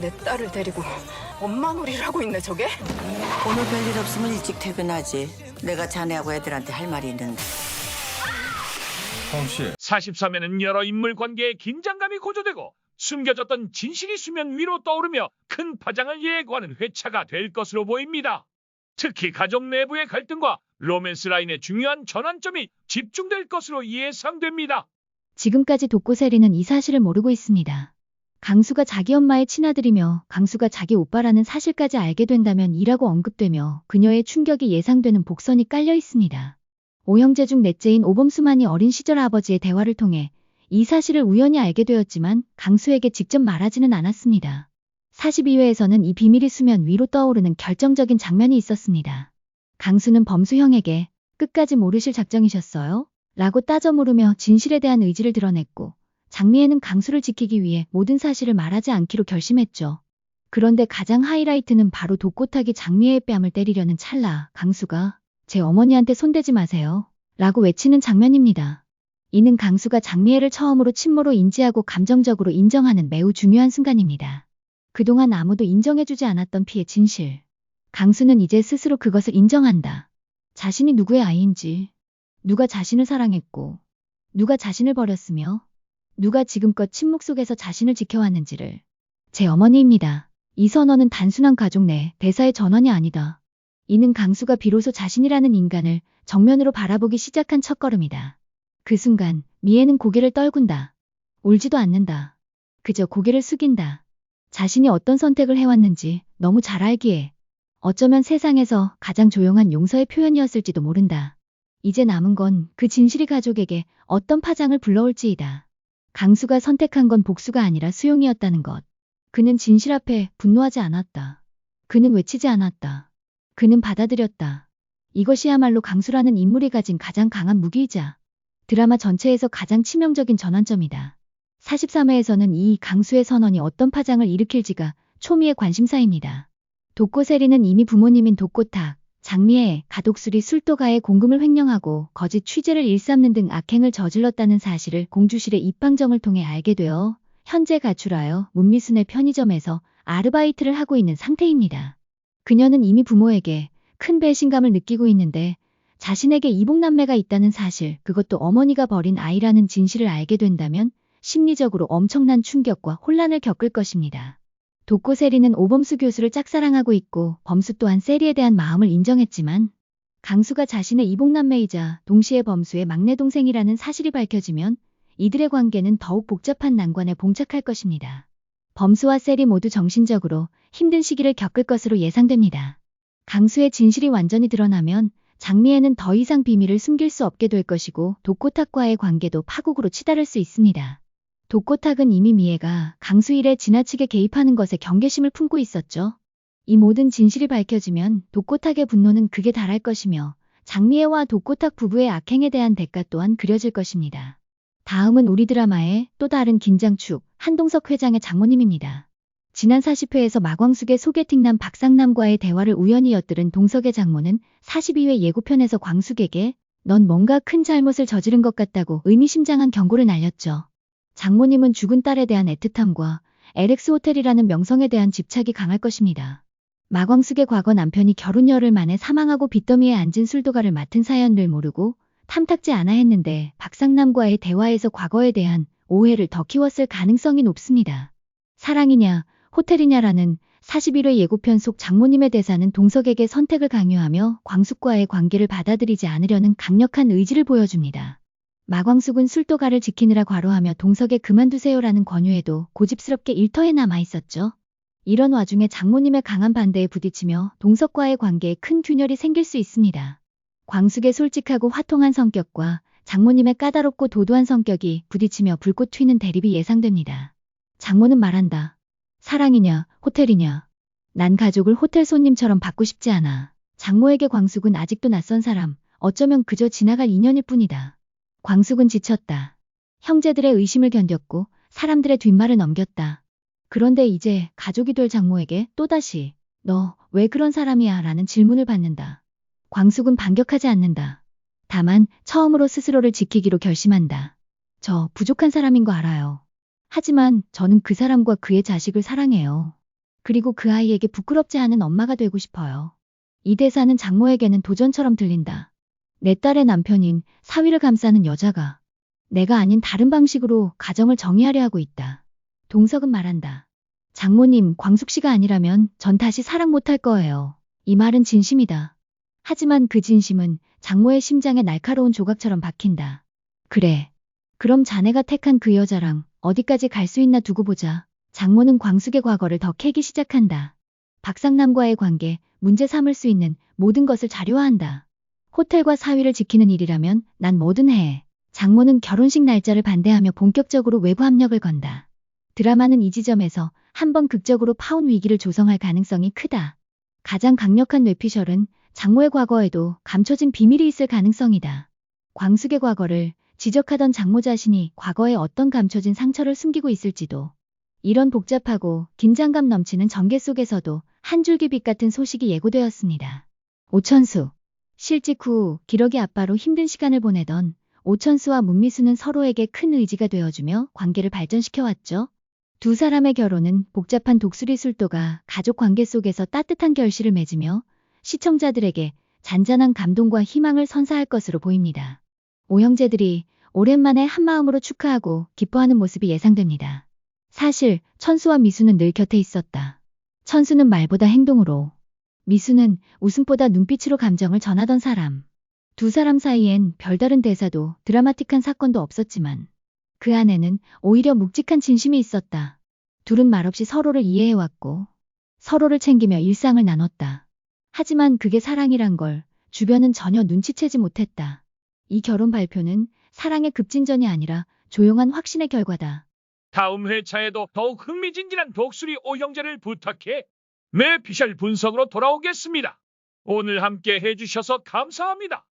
내 딸을 데리고 엄마 놀이를 하고 있네 저게? 오늘 별일 없으면 일찍 퇴근하지. 내가 자네하고 애들한테 할 말이 있는데. 홍 씨, 43회는 여러 인물 관계에 긴장감이 고조되고 숨겨졌던 진실이 수면 위로 떠오르며 큰 파장을 예고하는 회차가 될 것으로 보입니다. 특히 가족 내부의 갈등과 로맨스 라인의 중요한 전환점이 집중될 것으로 예상됩니다. 지금까지 독고세리는 이 사실을 모르고 있습니다. 강수가 자기 엄마의 친아들이며 강수가 자기 오빠라는 사실까지 알게 된다면 이라고 언급되며 그녀의 충격이 예상되는 복선이 깔려 있습니다. 오형제 중 넷째인 오범수만이 어린 시절 아버지의 대화를 통해 이 사실을 우연히 알게 되었지만 강수에게 직접 말하지는 않았습니다. 42회에서는 이 비밀이 수면 위로 떠오르는 결정적인 장면이 있었습니다. 강수는 범수형에게 끝까지 모르실 작정이셨어요? 라고 따져 물으며 진실에 대한 의지를 드러냈고 장미애는 강수를 지키기 위해 모든 사실을 말하지 않기로 결심했죠. 그런데 가장 하이라이트는 바로 독고탁이 장미애의 뺨을 때리려는 찰나 강수가 제 어머니한테 손대지 마세요. 라고 외치는 장면입니다. 이는 강수가 장미애를 처음으로 친모로 인지하고 감정적으로 인정하는 매우 중요한 순간입니다. 그동안 아무도 인정해주지 않았던 피의 진실. 강수는 이제 스스로 그것을 인정한다. 자신이 누구의 아이인지, 누가 자신을 사랑했고, 누가 자신을 버렸으며, 누가 지금껏 침묵 속에서 자신을 지켜왔는지를. 제 어머니입니다. 이 선언은 단순한 가족 내 대사의 전환이 아니다. 이는 강수가 비로소 자신이라는 인간을 정면으로 바라보기 시작한 첫걸음이다. 그 순간 미애는 고개를 떨군다. 울지도 않는다. 그저 고개를 숙인다. 자신이 어떤 선택을 해왔는지 너무 잘 알기에 어쩌면 세상에서 가장 조용한 용서의 표현이었을지도 모른다. 이제 남은 건 그 진실이 가족에게 어떤 파장을 불러올지이다. 강수가 선택한 건 복수가 아니라 수용이었다는 것. 그는 진실 앞에 분노하지 않았다. 그는 외치지 않았다. 그는 받아들였다. 이것이야말로 강수라는 인물이 가진 가장 강한 무기이자 드라마 전체에서 가장 치명적인 전환점이다. 43회에서는 이 강수의 선언이 어떤 파장을 일으킬지가 초미의 관심사입니다. 독고세리는 이미 부모님인 독고탁, 장미애, 가독술이 술도가의 공금을 횡령하고 거짓 취재를 일삼는 등 악행을 저질렀다는 사실을 공주실의 입방정을 통해 알게 되어 현재 가출하여 문미순의 편의점에서 아르바이트를 하고 있는 상태입니다. 그녀는 이미 부모에게 큰 배신감을 느끼고 있는데 자신에게 이복남매가 있다는 사실, 그것도 어머니가 버린 아이라는 진실을 알게 된다면 심리적으로 엄청난 충격과 혼란을 겪을 것입니다. 독고세리는 오범수 교수를 짝사랑하고 있고 범수 또한 세리에 대한 마음을 인정했지만 강수가 자신의 이복남매이자 동시에 범수의 막내 동생이라는 사실이 밝혀지면 이들의 관계는 더욱 복잡한 난관에 봉착할 것입니다. 범수와 세리 모두 정신적으로 힘든 시기를 겪을 것으로 예상됩니다. 강수의 진실이 완전히 드러나면 장미애는 더 이상 비밀을 숨길 수 없게 될 것이고 독고탁과의 관계도 파국으로 치달을 수 있습니다. 독고탁은 이미 미애가 강수 일에 지나치게 개입하는 것에 경계심을 품고 있었죠. 이 모든 진실이 밝혀지면 독고탁의 분노는 극에 달할 것이며 장미애와 독고탁 부부의 악행에 대한 대가 또한 그려질 것입니다. 다음은 우리 드라마의 또 다른 긴장축 한동석 회장의 장모님입니다. 지난 40회에서 마광숙의 소개팅남 박상남과의 대화를 우연히 엿들은 동석의 장모는 42회 예고편에서 광숙에게 넌 뭔가 큰 잘못을 저지른 것 같다고 의미심장한 경고를 날렸죠. 장모님은 죽은 딸에 대한 애틋함과 LX 호텔이라는 명성에 대한 집착이 강할 것입니다. 마광숙의 과거 남편이 결혼 열흘 만에 사망하고 빚더미에 앉은 술도가를 맡은 사연을 모르고 탐탁지 않아 했는데 박상남과의 대화에서 과거에 대한 오해를 더 키웠을 가능성이 높습니다. 사랑이냐, 호텔이냐라는 41회 예고편 속 장모님의 대사는 동석에게 선택을 강요하며 광숙과의 관계를 받아들이지 않으려는 강력한 의지를 보여줍니다. 마광숙은 술도가를 지키느라 과로하며 동석에 그만두세요라는 권유에도 고집스럽게 일터에 남아 있었죠. 이런 와중에 장모님의 강한 반대에 부딪히며 동석과의 관계에 큰 균열이 생길 수 있습니다. 광숙의 솔직하고 화통한 성격과 장모님의 까다롭고 도도한 성격이 부딪히며 불꽃 튀는 대립이 예상됩니다. 장모는 말한다. 사랑이냐, 호텔이냐. 난 가족을 호텔 손님처럼 받고 싶지 않아. 장모에게 광숙은 아직도 낯선 사람, 어쩌면 그저 지나갈 인연일 뿐이다. 광숙은 지쳤다. 형제들의 의심을 견뎠고 사람들의 뒷말을 넘겼다. 그런데 이제 가족이 될 장모에게 또다시 너 왜 그런 사람이야? 라는 질문을 받는다. 광숙은 반격하지 않는다. 다만 처음으로 스스로를 지키기로 결심한다. 저 부족한 사람인 거 알아요. 하지만 저는 그 사람과 그의 자식을 사랑해요. 그리고 그 아이에게 부끄럽지 않은 엄마가 되고 싶어요. 이 대사는 장모에게는 도전처럼 들린다. 내 딸의 남편인 사위를 감싸는 여자가 내가 아닌 다른 방식으로 가정을 정의하려 하고 있다. 동석은 말한다. 장모님, 광숙 씨가 아니라면 전 다시 사랑 못할 거예요. 이 말은 진심이다. 하지만 그 진심은 장모의 심장에 날카로운 조각처럼 박힌다. 그래. 그럼 자네가 택한 그 여자랑 어디까지 갈 수 있나 두고 보자. 장모는 광숙의 과거를 더 캐기 시작한다. 박상남과의 관계, 문제 삼을 수 있는 모든 것을 자료화한다. 호텔과 사위를 지키는 일이라면 난 뭐든 해. 장모는 결혼식 날짜를 반대하며 본격적으로 외부 압력을 건다. 드라마는 이 지점에서 한 번 극적으로 파운 위기를 조성할 가능성이 크다. 가장 강력한 뇌피셜은 장모의 과거에도 감춰진 비밀이 있을 가능성이다. 광숙의 과거를 지적하던 장모 자신이 과거에 어떤 감춰진 상처를 숨기고 있을지도. 이런 복잡하고 긴장감 넘치는 전개 속에서도 한 줄기 빛 같은 소식이 예고되었습니다. 오천수. 실직 후 기러기 아빠로 힘든 시간을 보내던 오천수와 문미수는 서로에게 큰 의지가 되어주며 관계를 발전시켜왔죠. 두 사람의 결혼은 복잡한 독수리 술도가 가족 관계 속에서 따뜻한 결실을 맺으며 시청자들에게 잔잔한 감동과 희망을 선사할 것으로 보입니다. 오형제들이 오랜만에 한마음으로 축하하고 기뻐하는 모습이 예상됩니다. 사실 천수와 미수는 늘 곁에 있었다. 천수는 말보다 행동으로, 미수는 웃음보다 눈빛으로 감정을 전하던 사람. 두 사람 사이엔 별다른 대사도 드라마틱한 사건도 없었지만 그 안에는 오히려 묵직한 진심이 있었다. 둘은 말없이 서로를 이해해왔고 서로를 챙기며 일상을 나눴다. 하지만 그게 사랑이란 걸 주변은 전혀 눈치채지 못했다. 이 결혼 발표는 사랑의 급진전이 아니라 조용한 확신의 결과다. 다음 회차에도 더욱 흥미진진한 독수리 오형제를 부탁해 매 피셜 분석으로 돌아오겠습니다. 오늘 함께 해주셔서 감사합니다.